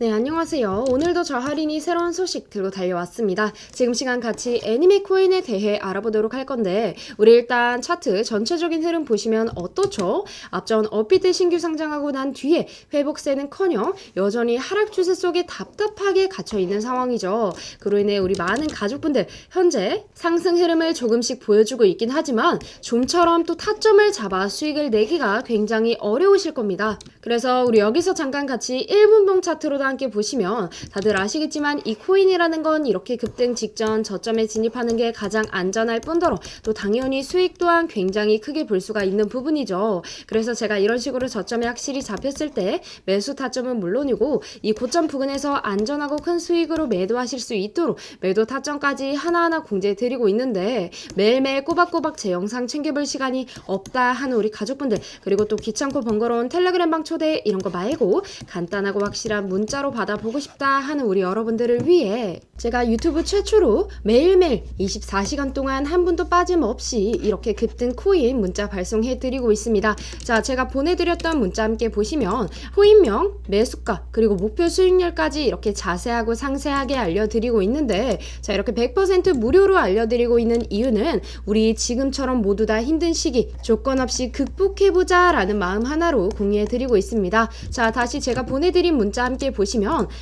네, 안녕하세요. 오늘도 저 할인이 새로운 소식 들고 달려왔습니다. 지금 시간 같이 애니메 코인에 대해 알아보도록 할 건데, 우리 일단 차트 전체적인 흐름 보시면 어떻죠? 앞전 업비트 신규 상장하고 난 뒤에 회복세는 커녕 여전히 하락 추세 속에 답답하게 갇혀 있는 상황이죠. 그로 인해 우리 많은 가족분들 현재 상승 흐름을 조금씩 보여주고 있긴 하지만 좀처럼 또 타점을 잡아 수익을 내기가 굉장히 어려우실 겁니다. 그래서 우리 여기서 잠깐 같이 1분봉 차트로도 함께 보시면 다들 아시겠지만 이 코인이라는 건 이렇게 급등 직전 저점에 진입하는 게 가장 안전할 뿐더러 또 당연히 수익 또한 굉장히 크게 볼 수가 있는 부분이죠. 그래서 제가 이런 식으로 저점에 확실히 잡혔을 때 매수 타점은 물론이고 이 고점 부근에서 안전하고 큰 수익으로 매도하실 수 있도록 매도 타점까지 하나하나 공지해 드리고 있는데 매일매일 꼬박꼬박 제 영상 챙겨볼 시간이 없다 하는 우리 가족분들 그리고 또 귀찮고 번거로운 텔레그램 방 초대 이런 거 말고 간단하고 확실한 문자 로 받아보고 싶다 하는 우리 여러분들을 위해 제가 유튜브 최초로 매일매일 24시간 동안 한 분도 빠짐없이 이렇게 급등 코인 문자 발송해 드리고 있습니다. 자, 제가 보내드렸던 문자 함께 보시면 코인명, 매수가, 그리고 목표 수익률까지 이렇게 자세하고 상세하게 알려드리고 있는데 자, 이렇게 100% 무료로 알려드리고 있는 이유는 우리 지금처럼 모두 다 힘든 시기 조건 없이 극복해보자 라는 마음 하나로 공유해 드리고 있습니다. 자, 다시 제가 보내드린 문자 함께 보시면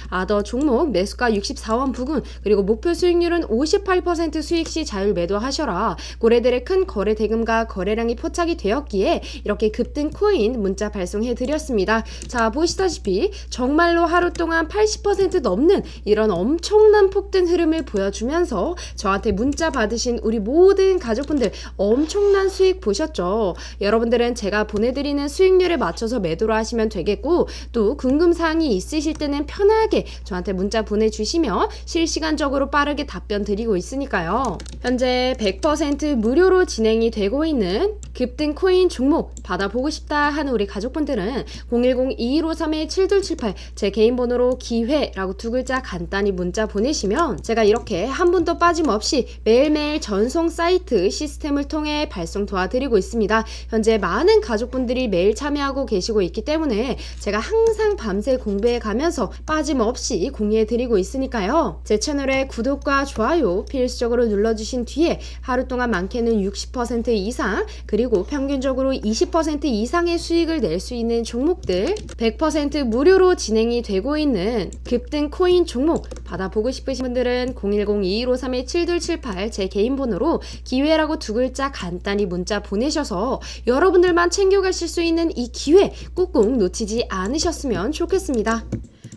아더 종목 매수가 64원 부근 그리고 목표 수익률은 58% 수익 시 자율 매도하셔라. 고래들의 큰 거래 대금과 거래량이 포착이 되었기에 이렇게 급등 코인 문자 발송해 드렸습니다. 자, 보시다시피 정말로 하루 동안 80% 넘는 이런 엄청난 폭등 흐름을 보여주면서 저한테 문자 받으신 우리 모든 가족분들 엄청난 수익 보셨죠? 여러분들은 제가 보내드리는 수익률에 맞춰서 매도를 하시면 되겠고 또 궁금사항이 있으실 때는 편하게 저한테 문자 보내주시면 실시간적으로 빠르게 답변 드리고 있으니까요. 현재 100% 무료로 진행이 되고 있는 급등 코인 종목 받아보고 싶다 하는 우리 가족분들은 010-2153-7278 제 개인 번호로 기회라고 두 글자 간단히 문자 보내시면 제가 이렇게 한 분도 빠짐없이 매일매일 전송 사이트 시스템을 통해 발송 도와드리고 있습니다. 현재 많은 가족분들이 매일 참여하고 계시고 있기 때문에 제가 항상 밤새 공부해 가면서 빠짐없이 공유해 드리고 있으니까요. 제 채널에 구독과 좋아요 필수적으로 눌러주신 뒤에 하루 동안 많게는 60% 이상 그리고 평균적으로 20% 이상의 수익을 낼 수 있는 종목들 100% 무료로 진행이 되고 있는 급등 코인 종목 받아보고 싶으신 분들은 010-2153-7278 제 개인 번호로 기회라고 두 글자 간단히 문자 보내셔서 여러분들만 챙겨가실 수 있는 이 기회 꾹꾹 놓치지 않으셨으면 좋겠습니다.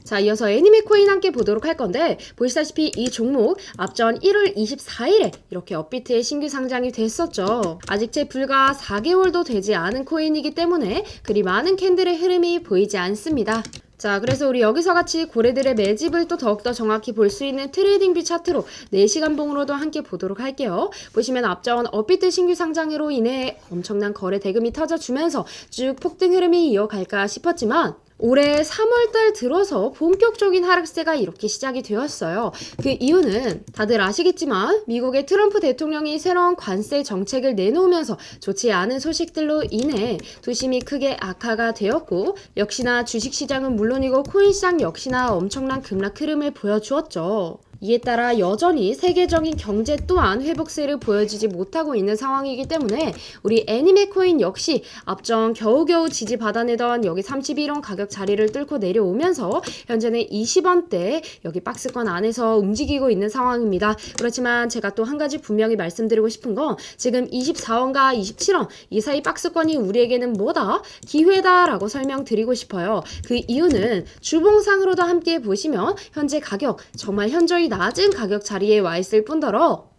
자, 이어서 애니메 코인 함께 보도록 할 건데, 보시다시피 이 종목 앞전 1월 24일에 이렇게 업비트에 신규 상장이 됐었죠. 아직 제 불과 4개월도 되지 않은 코인이기 때문에 그리 많은 캔들의 흐름이 보이지 않습니다. 자, 그래서 우리 여기서 같이 고래들의 매집을 또 더욱더 정확히 볼 수 있는 트레이딩 뷰 차트로 4시간 봉으로도 함께 보도록 할게요. 보시면 앞전 업비트 신규 상장으로 인해 엄청난 거래 대금이 터져주면서 쭉 폭등 흐름이 이어갈까 싶었지만 올해 3월달 들어서 본격적인 하락세가 이렇게 시작이 되었어요. 그 이유는 다들 아시겠지만 미국의 트럼프 대통령이 새로운 관세 정책을 내놓으면서 좋지 않은 소식들로 인해 도심이 크게 악화가 되었고 역시나 주식시장은 물론이고 코인시장 역시나 엄청난 급락 흐름을 보여주었죠. 이에 따라 여전히 세계적인 경제 또한 회복세를 보여주지 못하고 있는 상황이기 때문에 우리 애니메 코인 역시 앞전 겨우겨우 지지 받아내던 여기 31원 가격 자리를 뚫고 내려오면서 현재는 20원대 여기 박스권 안에서 움직이고 있는 상황입니다. 그렇지만 제가 또 한 가지 분명히 말씀드리고 싶은 건 지금 24원과 27원 이 사이 박스권이 우리에게는 뭐다? 기회다라고 설명드리고 싶어요. 그 이유는 주봉상으로도 함께 보시면 현재 가격 정말 현저히 낮은 가격 자리에 와 있을 뿐더러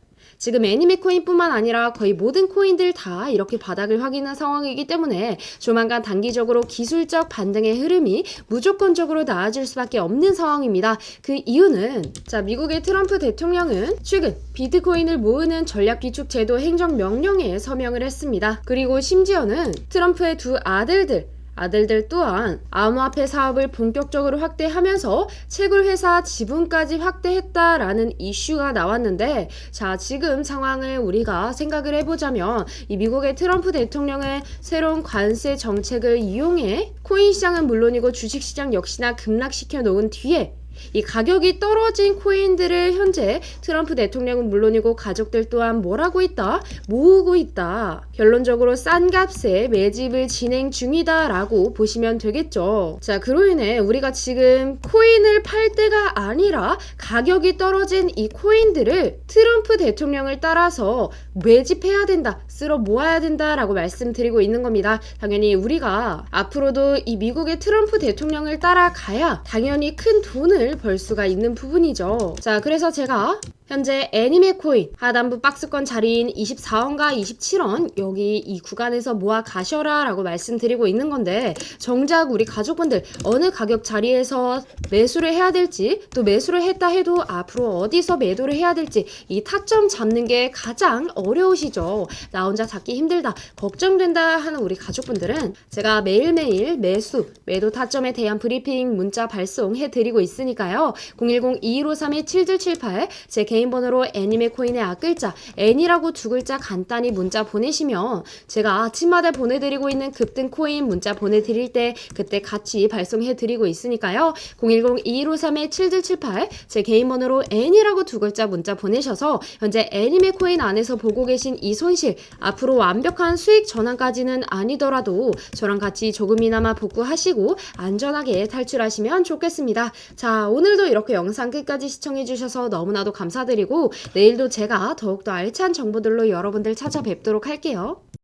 지금 애니메 코인뿐만 아니라 거의 모든 코인들 다 이렇게 바닥을 확인한 상황이기 때문에 조만간 단기적으로 기술적 반등의 흐름이 무조건적으로 나아질 수밖에 없는 상황입니다. 그 이유는 자 미국의 트럼프 대통령은 최근 비트코인을 모으는 전략기축 제도 행정 명령에 서명을 했습니다. 그리고 심지어는 트럼프의 두 아들들 아들들 또한 암호화폐 사업을 본격적으로 확대하면서 채굴 회사 지분까지 확대했다라는 이슈가 나왔는데 자 지금 상황을 우리가 생각을 해보자면 이 미국의 트럼프 대통령은 새로운 관세 정책을 이용해 코인 시장은 물론이고 주식 시장 역시나 급락시켜 놓은 뒤에 이 가격이 떨어진 코인들을 현재 트럼프 대통령은 물론이고 가족들 또한 뭐라고 있다? 모으고 있다. 결론적으로 싼 값에 매집을 진행 중이다라고 보시면 되겠죠. 자, 그로 인해 우리가 지금 코인을 팔 때가 아니라 가격이 떨어진 이 코인들을 트럼프 대통령을 따라서 매집해야 된다, 쓸어 모아야 된다라고 말씀드리고 있는 겁니다. 당연히 우리가 앞으로도 이 미국의 트럼프 대통령을 따라가야 당연히 큰 돈을 벌 수가 있는 부분이죠. 자, 그래서 제가 현재 애니메 코인 하단부 박스권 자리인 24원과 27원 여기 이 구간에서 모아 가셔라 라고 말씀드리고 있는 건데 정작 우리 가족분들 어느 가격 자리에서 매수를 해야 될지 또 매수를 했다 해도 앞으로 어디서 매도를 해야 될지 이 타점 잡는 게 가장 어려우시죠. 나 혼자 잡기 힘들다 걱정된다 하는 우리 가족분들은 제가 매일매일 매수 매도 타점에 대한 브리핑 문자 발송해 드리고 있으니까요. 010-2153-7778제 개인 번호로 애니메 코인의 앞글자 N이라고 두 글자 간단히 문자 보내시면 제가 아침마다 보내드리고 있는 급등 코인 문자 보내드릴 때 그때 같이 발송해 드리고 있으니까요 010-2153-7778 제 개인 번호로 N이라고 두 글자 문자 보내셔서 현재 애니메 코인 안에서 보고 계신 이 손실 앞으로 완벽한 수익 전환까지는 아니더라도 저랑 같이 조금이나마 복구하시고 안전하게 탈출하시면 좋겠습니다. 자, 오늘도 이렇게 영상 끝까지 시청해주셔서 너무나도 감사드리고 내일도 제가 더욱더 알찬 정보들로 여러분들 찾아뵙도록 할게요.